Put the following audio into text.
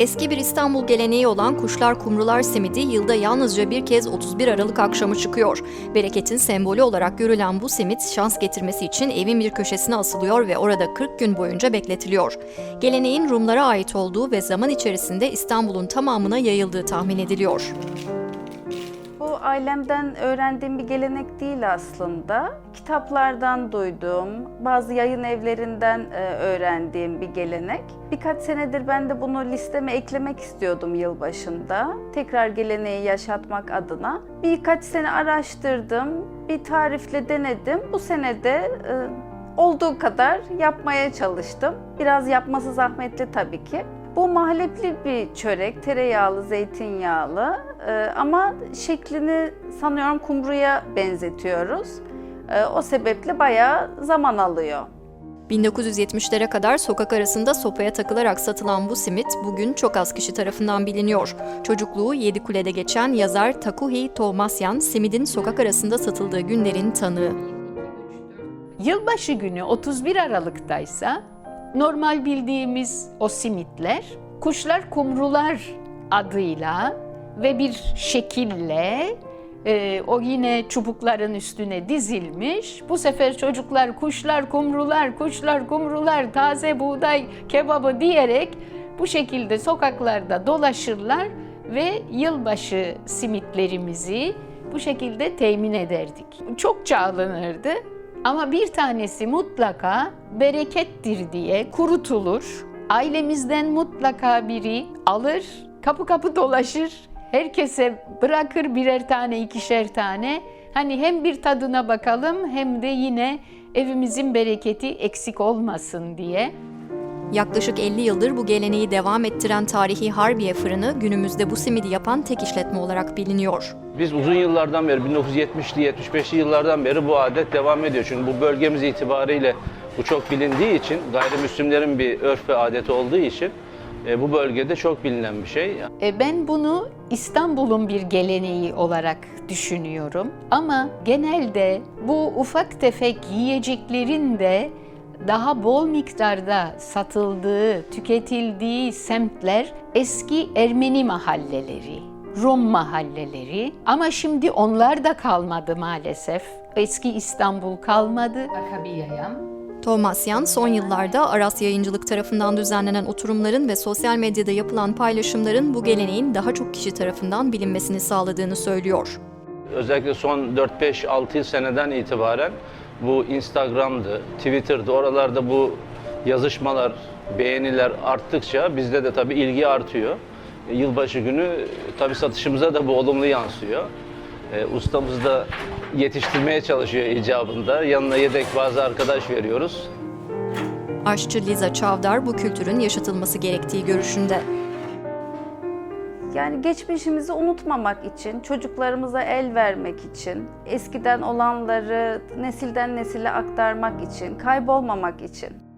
Eski bir İstanbul geleneği olan kuşlar kumrular simidi yılda yalnızca bir kez 31 Aralık akşamı çıkıyor. Bereketin sembolü olarak görülen bu simit şans getirmesi için evin bir köşesine asılıyor ve orada 40 gün boyunca bekletiliyor. Geleneğin Rumlara ait olduğu ve zaman içerisinde İstanbul'un tamamına yayıldığı tahmin ediliyor. Bu ailemden öğrendiğim bir gelenek değil aslında. Kitaplardan duyduğum, bazı yayın evlerinden e, öğrendiğim bir gelenek. Birkaç senedir ben de bunu listeme eklemek istiyordum yılbaşında. Tekrar geleneği yaşatmak adına. Birkaç sene araştırdım, bir tarifle denedim. Bu sene de e, olduğu kadar yapmaya çalıştım. Biraz yapması zahmetli tabii ki. Bu mahallepli bir çörek, tereyağlı, zeytinyağlı Ee, ama şeklini sanıyorum kumruya benzetiyoruz. Ee, o sebeple bayağı zaman alıyor. 1970'lere kadar sokak arasında sopaya takılarak satılan bu simit bugün çok az kişi tarafından biliniyor. Çocukluğu Yedikule'de geçen yazar Takuhi Tomasyan, simidin sokak arasında satıldığı günlerin tanığı. Yılbaşı günü 31 Aralık'taysa normal bildiğimiz o simitler kuşlar kumrular adıyla ve bir şekille e, o yine çubukların üstüne dizilmiş. Bu sefer çocuklar kuşlar kumrular, kuşlar kumrular, taze buğday kebabı diyerek bu şekilde sokaklarda dolaşırlar ve yılbaşı simitlerimizi bu şekilde temin ederdik. Çokça alınırdı ama bir tanesi mutlaka berekettir diye kurutulur. Ailemizden mutlaka biri alır, kapı kapı dolaşır, herkese bırakır birer tane, ikişer tane. Hani hem bir tadına bakalım hem de yine evimizin bereketi eksik olmasın diye. Yaklaşık 50 yıldır bu geleneği devam ettiren tarihi Harbiye Fırını günümüzde bu simidi yapan tek işletme olarak biliniyor. Biz uzun yıllardan beri, 1970'li 75'li yıllardan beri bu adet devam ediyor. Çünkü bu bölgemiz itibariyle bu çok bilindiği için, gayrimüslimlerin bir örf ve adeti olduğu için e, bu bölgede çok bilinen bir şey. E, Ben bunu İstanbul'un bir geleneği olarak düşünüyorum. Ama genelde bu ufak tefek yiyeceklerin de daha bol miktarda satıldığı, tüketildiği semtler eski Ermeni mahalleleri, Rum mahalleleri. Ama şimdi onlar da kalmadı maalesef. Eski İstanbul kalmadı. Akabiyayam. Tomasyan son yıllarda Aras Yayıncılık tarafından düzenlenen oturumların ve sosyal medyada yapılan paylaşımların bu geleneğin daha çok kişi tarafından bilinmesini sağladığını söylüyor. Özellikle son 4-5-6 seneden itibaren bu Instagram'dı, Twitter'dı, oralarda bu yazışmalar, beğeniler arttıkça bizde de tabii ilgi artıyor. E, Yılbaşı günü tabii satışımıza da bu olumlu yansıyor. E, ustamız da yetiştirmeye çalışıyor icabında. Yanına yedek bazı arkadaş veriyoruz. Aşçı Liza Çavdar bu kültürün yaşatılması gerektiği görüşünde. Yani geçmişimizi unutmamak için, çocuklarımıza el vermek için, eskiden olanları nesilden nesile aktarmak için, kaybolmamak için.